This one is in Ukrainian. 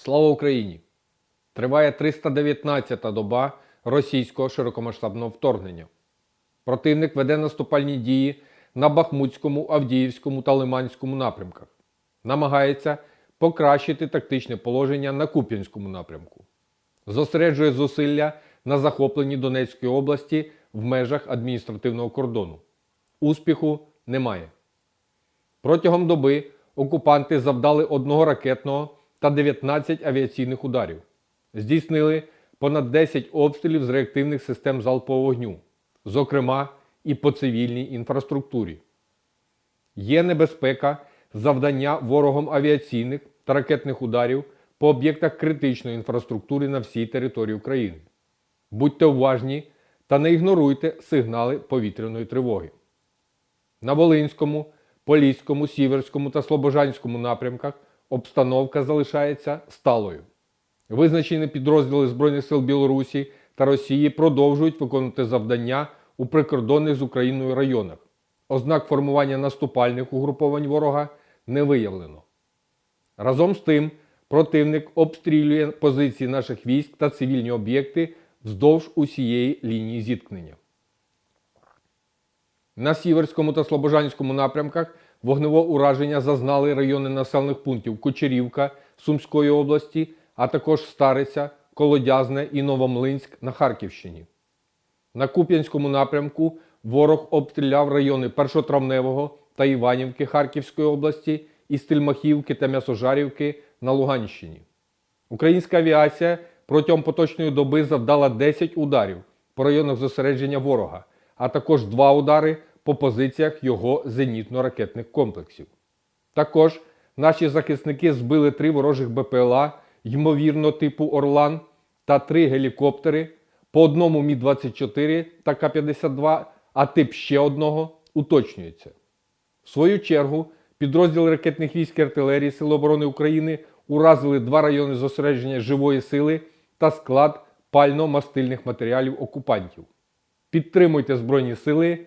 Слава Україні! Триває 319-та доба російського широкомасштабного вторгнення. Противник веде наступальні дії на Бахмутському, Авдіївському та Лиманському напрямках. Намагається покращити тактичне положення на Куп'янському напрямку. Зосереджує зусилля на захопленні Донецької області в межах адміністративного кордону. Успіху немає. Протягом доби окупанти завдали одного ракетного та 19 авіаційних ударів. Здійснили понад 10 обстрілів з реактивних систем залпового вогню, зокрема і по цивільній інфраструктурі. Є небезпека завдання ворогом авіаційних та ракетних ударів по об'єктах критичної інфраструктури на всій території України. Будьте уважні та не ігноруйте сигнали повітряної тривоги. На Волинському, Поліському, Сіверському та Слобожанському напрямках обстановка залишається сталою. Визначені підрозділи Збройних сил Білорусі та Росії продовжують виконувати завдання у прикордонних з Україною районах. Ознак формування наступальних угруповань ворога не виявлено. Разом з тим, противник обстрілює позиції наших військ та цивільні об'єкти вздовж усієї лінії зіткнення. На Сіверському та Слобожанському напрямках вогневого ураження зазнали райони населених пунктів Кучерівка Сумської області, а також Стариця, Колодязне і Новомлинськ на Харківщині. На Куп'янському напрямку ворог обстріляв райони Першотравневого та Іванівки Харківської області і Стельмахівки та М'ясожарівки на Луганщині. Українська авіація протягом поточної доби завдала 10 ударів по районах зосередження ворога, а також 2 удари по позиціях його зенітно-ракетних комплексів. Також наші захисники збили три ворожих БПЛА, ймовірно, типу Орлан, та три гелікоптери, по одному Мі-24 та К-52, а тип ще одного уточнюється. В свою чергу, підрозділи ракетних військ і артилерії Сил оборони України уразили два райони зосередження живої сили та склад пально-мастильних матеріалів окупантів. Підтримуйте Збройні Сили.